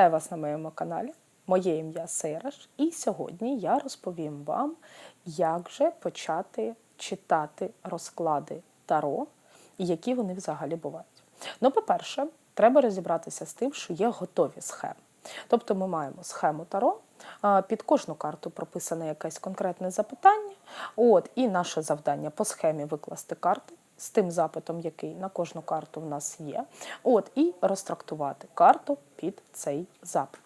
Вітаю вас на моєму каналі. Моє ім'я Сейраш, і сьогодні я розповім вам, як же почати читати розклади Таро і які вони взагалі бувають. Ну, по-перше, треба розібратися з тим, що є готові схеми. Тобто ми маємо схему Таро, під кожну карту прописане якесь конкретне запитання. От, і наше завдання по схемі викласти карти з тим запитом, який на кожну карту в нас є. От, і розтрактувати карту під цей запит.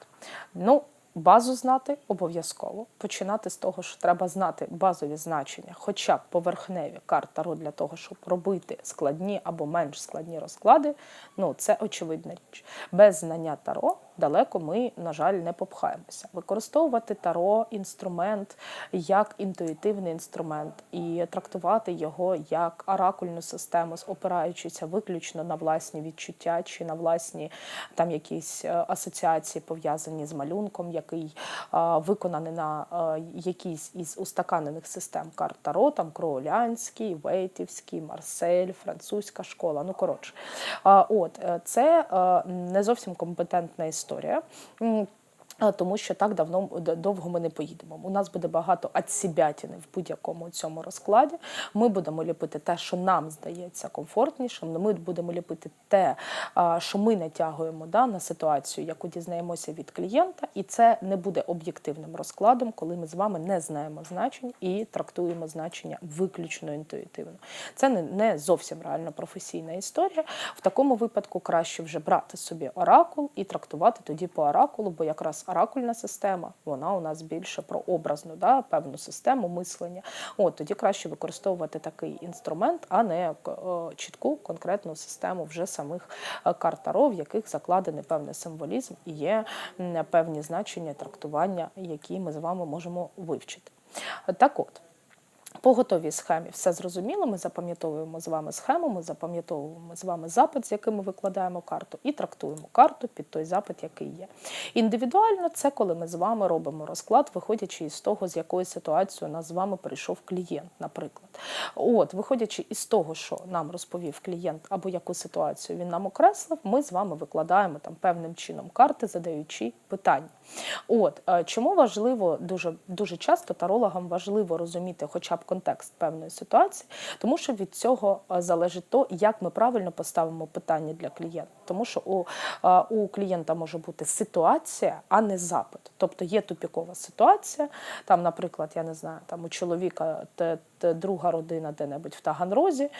Ну, базу знати обов'язково. Починати з того, що треба знати базові значення, хоча б поверхневі карт Таро для того, щоб робити складні або менш складні розклади. Ну, це очевидна річ. Без знання Таро далеко ми, на жаль, не попхаємося. Використовувати таро інструмент як інтуїтивний інструмент і трактувати його як оракульну систему, опираючися виключно на власні відчуття чи на власні там якісь е, асоціації пов'язані з малюнком, який е, виконаний на е, якійсь із устаканених систем карт Таро, там Кроулянський, Вейтівський, Марсель, французька школа. Ну коротше, А, от е, це е, не зовсім компетентна історія. А, Тому що так давно довго ми не поїдемо. У нас буде багато ацібятіни в будь-якому цьому розкладі. Ми будемо ліпити те, що нам здається комфортнішим. Ми будемо ліпити те, що ми натягуємо да, на ситуацію, яку дізнаємося від клієнта, і це не буде об'єктивним розкладом, коли ми з вами не знаємо значень і трактуємо значення виключно інтуїтивно. Це не зовсім реально професійна історія. В такому випадку краще вже брати собі оракул і трактувати тоді по оракулу, бо якраз оракульна система, вона у нас більше про образну, да, певну систему мислення. От тоді краще використовувати такий інструмент, а не е, чітку конкретну систему вже самих картаров, карт Таро, в яких закладений певний символізм і є певні значення трактування, які ми з вами можемо вивчити. Так от. По готовій схемі все зрозуміло. Ми запам'ятовуємо з вами схему, ми запам'ятовуємо з вами запит, з яким ми викладаємо карту, і трактуємо карту під той запит, який є. Індивідуально це коли ми з вами робимо розклад, виходячи із того, з якою ситуацією у нас з вами прийшов клієнт, наприклад. От, виходячи із того, що нам розповів клієнт або яку ситуацію він нам окреслив, ми з вами викладаємо там певним чином карти, задаючи питання. От е, чому важливо дуже дуже часто тарологам важливо розуміти, хоча б контекст певної ситуації, тому що від цього е, залежить то, як ми правильно поставимо питання для клієнта. Тому що у, е, у клієнта може бути ситуація, а не запит. Тобто є тупікова ситуація. Там, наприклад, я не знаю, там у чоловіка те, друга родина де-небудь в Таганрозі. Е,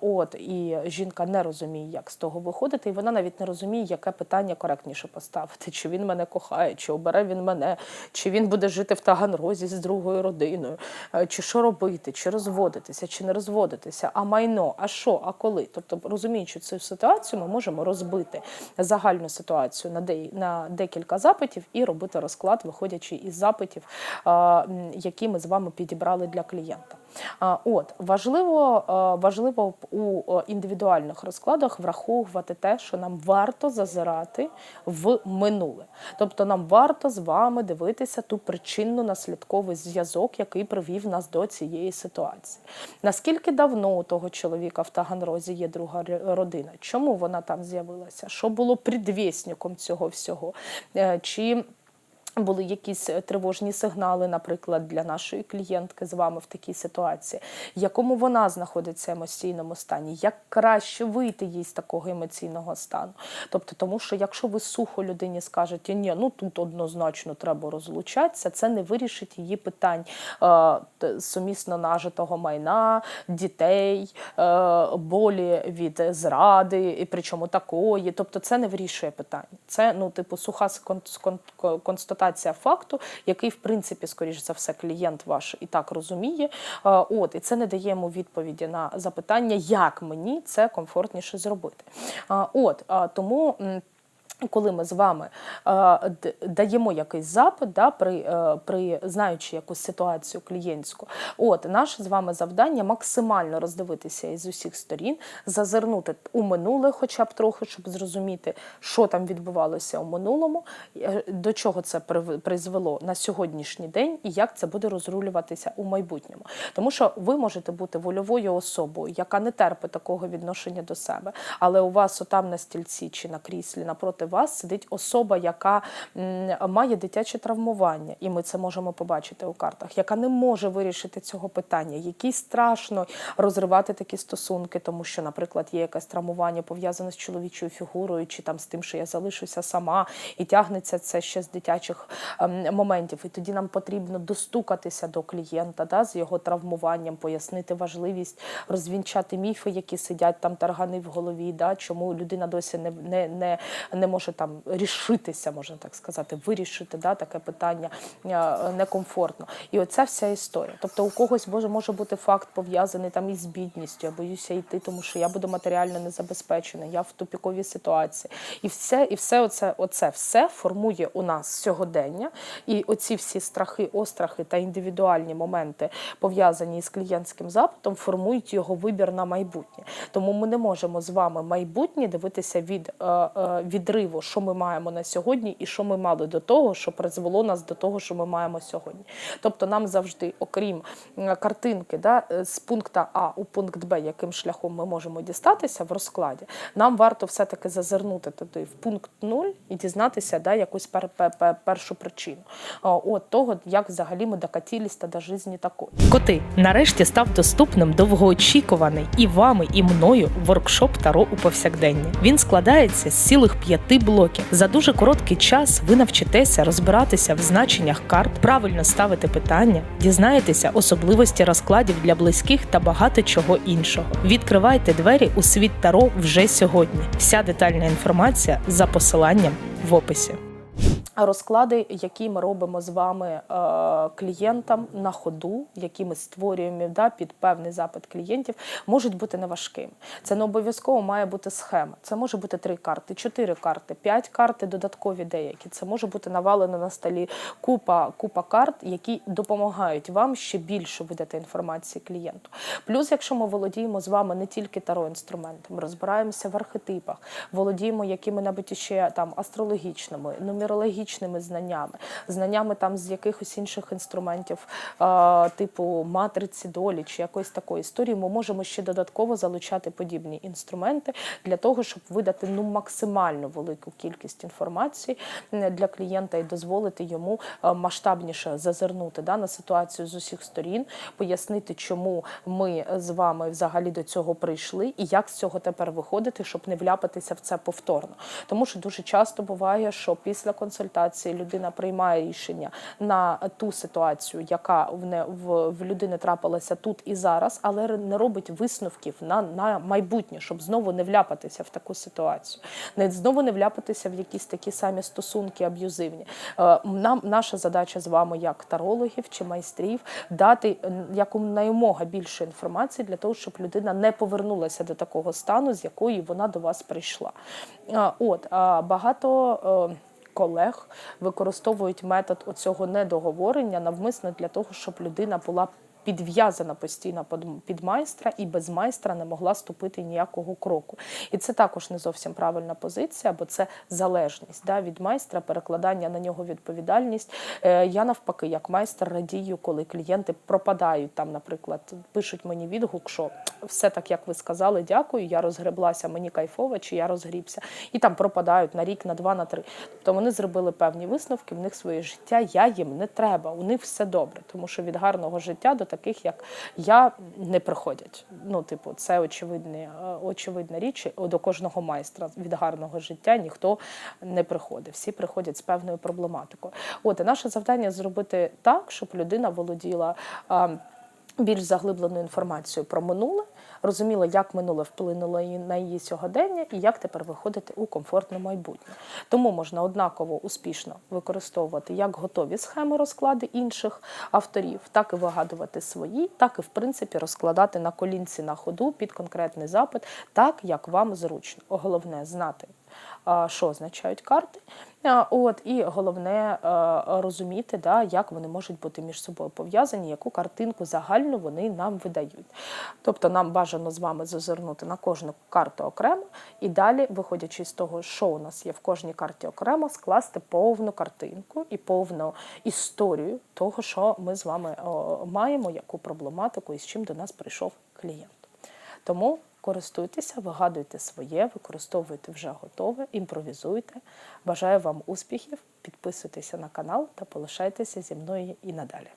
от і жінка не розуміє, як з того виходити, і вона навіть не розуміє, яке питання коректніше поставити: чи він мене кохає, чи обере він мене, чи він буде жити в Таганрозі з другою родиною, чи що робити, чи розводитися, чи не розводитися, а майно, а що, а коли. Тобто, розуміючи цю ситуацію, ми можемо розбити загальну ситуацію на, де, на декілька запитів і робити розклад, виходячи із запитів, які ми з вами підібрали для клієнта. От важливо, е, важливо у е, індивідуальних розкладах враховувати те, що нам варто зазирати в минуле. Тобто нам варто з вами дивитися ту причинно-наслідковий зв'язок, який привів нас до цієї ситуації. Наскільки давно у того чоловіка в Таганрозі є друга родина? Чому вона там з'явилася? Що було предвісником цього всього? Е, Чи були якісь е, тривожні сигнали, наприклад, для нашої клієнтки з вами в такій ситуації, в якому вона знаходиться в емоційному стані, як краще вийти їй з такого емоційного стану. Тобто, тому що якщо ви сухо людині скажете, ні, ну тут однозначно треба розлучатися, це не вирішить її питань е, сумісно нажитого майна, дітей, е, болі від зради, і причому такої. Тобто, це не вирішує питання. Це ну, типу, суха скон- скон- ко- констатація факту, який, в принципі, скоріш за все, клієнт ваш і так розуміє. Е, От, і це не дає йому відповіді на запитання, як мені це комфортніше зробити. Е, От, е, тому. Коли ми з вами е, даємо якийсь запит, да, при, е, при знаючи якусь ситуацію клієнтську, от наше з вами завдання максимально роздивитися із усіх сторін, зазирнути у минуле, хоча б трохи, щоб зрозуміти, що там відбувалося у минулому, е, до чого це призвело на сьогоднішній день і як це буде розрулюватися у майбутньому. Тому що ви можете бути вольовою особою, яка не терпить такого відношення до себе, але у вас отам на стільці чи на кріслі напроти проти вас сидить особа, яка має дитяче травмування, і ми це можемо побачити у картах, яка не може вирішити цього питання, якій страшно розривати такі стосунки, тому що, наприклад, є якесь травмування пов'язане з чоловічою фігурою, чи там з тим, що я залишуся сама, і тягнеться це ще з дитячих ем, моментів. І тоді нам потрібно достукатися до клієнта да, з його травмуванням, пояснити важливість, розвінчати міфи, які сидять там таргани в голові, да, чому людина досі не, не, не, не може там рішитися, можна так сказати, вирішити да, таке питання е, некомфортно. І оця вся історія. Тобто у когось може, може бути факт пов'язаний там із бідністю. Я боюся йти, тому що я буду матеріально незабезпечена, я в тупіковій ситуації. І все, і все оце, оце все формує у нас сьогодення. І оці всі страхи, острахи та індивідуальні моменти, пов'язані з клієнтським запитом, формують його вибір на майбутнє. Тому ми не можемо з вами майбутнє дивитися від е, е, що ми маємо на сьогодні, і що ми мали до того, що призвело нас до того, що ми маємо сьогодні. Тобто нам завжди, окрім картинки, да, е, з пункта А у пункт Б, яким шляхом ми можемо дістатися в розкладі, нам варто все-таки зазирнути туди в пункт 0 і дізнатися да, якусь пер, пер, першу причину от того, як взагалі ми докатились та до житті такої. Коти нарешті став доступним довгоочікуваний і вами, і мною воркшоп Таро у повсякденні. Він складається з цілих п'яти блоків. За дуже короткий час ви навчитеся розбиратися в значеннях карт, правильно ставити питання, дізнаєтеся особливості розкладів для близьких та багато чого іншого. Відкривайте двері у світ Таро вже сьогодні. Вся детальна інформація за посиланням в описі. Розклади, які ми робимо з вами е, клієнтам на ходу, які ми створюємо да, під певний запит клієнтів, можуть бути неважкими. Це не обов'язково має бути схема. Це може бути три карти, чотири карти, п'ять карт додаткові деякі. Це може бути навалено на столі купа, купа карт, які допомагають вам ще більше видати інформації клієнту. Плюс, якщо ми володіємо з вами не тільки таро інструментами, розбираємося в архетипах, володіємо якими-небудь ще там астрологічними, нумерологічними знаннями, знаннями там з якихось інших інструментів, типу матриці долі чи якоїсь такої історії, ми можемо ще додатково залучати подібні інструменти для того, щоб видати ну максимально велику кількість інформації для клієнта і дозволити йому масштабніше зазирнути да, на ситуацію з усіх сторін, пояснити, чому ми з вами взагалі до цього прийшли, і як з цього тепер виходити, щоб не вляпатися в це повторно. Тому що дуже часто буває, що після консультації людина приймає рішення на ту ситуацію, яка в не в, в людини трапилася тут і зараз, але не робить висновків на, на майбутнє, щоб знову не вляпатися в таку ситуацію, не знову не вляпатися в якісь такі самі стосунки аб'юзивні. Е, Нам наша задача з вами, як тарологів чи майстрів, дати якомога більше інформації для того, щоб людина не повернулася до такого стану, з якої вона до вас прийшла. Е, От багато. Колег використовують метод оцього недоговорення навмисно для того, щоб людина була підв'язана постійно під- майстра і без майстра не могла ступити ніякого кроку. І це також не зовсім правильна позиція, бо це залежність да, від майстра, перекладання на нього відповідальність. Е, Я навпаки, як майстер, радію, коли клієнти пропадають там, наприклад, пишуть мені відгук, що все так, як ви сказали, дякую, я розгреблася, мені кайфово, чи я розгрібся. І там пропадають на рік, на два, на три. Тобто вони зробили певні висновки, в них своє життя, я їм не треба, у них все добре, тому що від гарного життя до таких, як я, не приходять. Ну, типу, це очевидні, е, очевидна річ. До кожного майстра від гарного життя ніхто не приходить. Всі приходять з певною проблематикою. От і наше завдання зробити так, щоб людина володіла. Більш заглиблену інформацію про минуле, розуміла, як минуле вплинуло на її сьогодення і як тепер виходити у комфортне майбутнє. Тому можна однаково успішно використовувати як готові схеми розклади інших авторів, так і вигадувати свої, так і в принципі розкладати на колінці на ходу під конкретний запит, так як вам зручно. Головне знати. Що означають карти, от і головне розуміти, да, як вони можуть бути між собою пов'язані, яку картинку загальну вони нам видають. Тобто нам бажано з вами зазирнути на кожну карту окремо, і далі, виходячи з того, що у нас є в кожній карті окремо, скласти повну картинку і повну історію того, що ми з вами маємо, яку проблематику і з чим до нас прийшов клієнт. Тому Користуйтеся, вигадуйте своє, використовуйте вже готове, імпровізуйте. Бажаю вам успіхів, підписуйтеся на канал та полишайтеся зі мною і надалі.